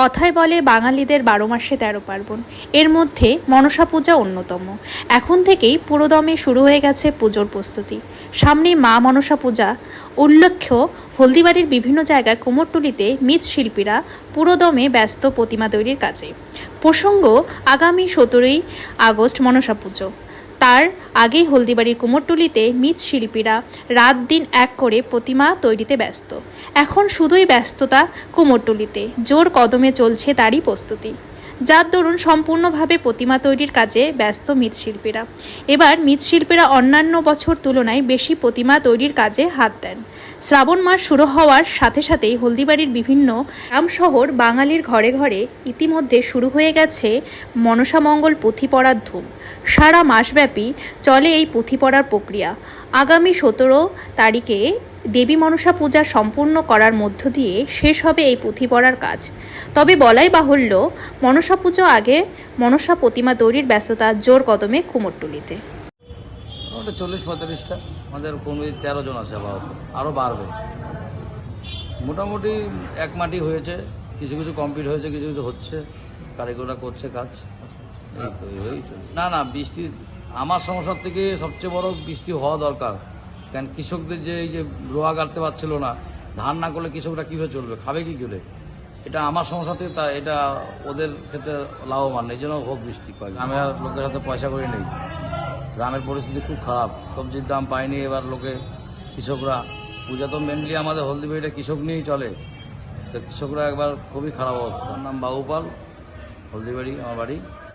কথায় বলে বাঙালিদের বারো মাসে তেরো পার্বণ। এর মধ্যে মনসা পূজা অন্যতম। এখন থেকেই পুরোদমে শুরু হয়ে গেছে পুজোর প্রস্তুতি। সামনে মা মনসা পূজা। উল্লেখ্য, হলদিবাড়ির বিভিন্ন জায়গায় কুমোরটুলিতে মৃৎশিল্পীরা পুরোদমে ব্যস্ত প্রতিমা তৈরির কাজে। প্রসঙ্গ, আগামী সতেরোই আগস্ট মনসা পুজো। তার আগেই হলদিবাড়ির কুমোরটুলিতে মৃৎশিল্পীরা রাত দিন এক করে প্রতিমা তৈরিতে ব্যস্ত। এখন শুধুই ব্যস্ততা কুমোরটুলিতে। জোর কদমে চলছে তারই প্রস্তুতি। যার দরুন সম্পূর্ণভাবে প্রতিমা তৈরির কাজে ব্যস্ত মৃৎশিল্পীরা। এবার মৃৎশিল্পীরা অন্যান্য বছর তুলনায় বেশি প্রতিমা তৈরির কাজে হাত দেন। শ্রাবণ মাস শুরু হওয়ার সাথে সাথেই হলদিবাড়ির বিভিন্ন গ্রাম শহর বাঙালির ঘরে ঘরে ইতিমধ্যে শুরু হয়ে গেছে মনসামঙ্গল পুঁথি পড়ার ধুম। সারা মাসব্যাপী চলে এই পুঁথি পড়ার প্রক্রিয়া। আগামী সতেরো তারিখে দেবী মনসা পূজা সম্পূর্ণ করার মধ্য দিয়ে শেষ হবে এই পুঁথি পড়ার কাজ। তবে বলাই বাহুল্য, মনসা পুজো আগে মনসা প্রতিমা তৈরির ব্যস্ততা জোর কদমে কুমোরটুলিতে। মোটামুটি চল্লিশ পঁয়তাল্লিশটা। আমাদের কর্মী তেরো জন আছে আবার আরও বাড়বে। মোটামুটি এক মাটি হয়েছে, কিছু কিছু কমপ্লিট হয়েছে, কিছু কিছু হচ্ছে, কারিগররা করছে কাজ। এই তো, এই। না না, বৃষ্টি, আমার সমস্যার থেকে সবচেয়ে বড় বৃষ্টি হওয়া দরকার। কারণ কৃষকদের যে এই যে রোয়া কাটতে পারছিল না, ধান না করলে কৃষকরা কীভাবে চলবে, খাবে কি করে? এটা আমার সমস্যা থেকে তা, এটা ওদের ক্ষেত্রে লাভবান, এই জন্য হোক বৃষ্টি পাই আমি লোকের হাতে পয়সা করে নেই। গ্রামের পরিস্থিতি খুব খারাপ। সবজির দাম পায়নি এবার লোকে। কৃষকরা, পূজা তো মেনলি আমাদের হলদিবাড়িটা কৃষক নিয়েই চলে। তো কৃষকরা একবার খুবই খারাপ অবস্থা। আমার নাম বাবুপাল, হলদিবাড়ি, আমার বাড়ি।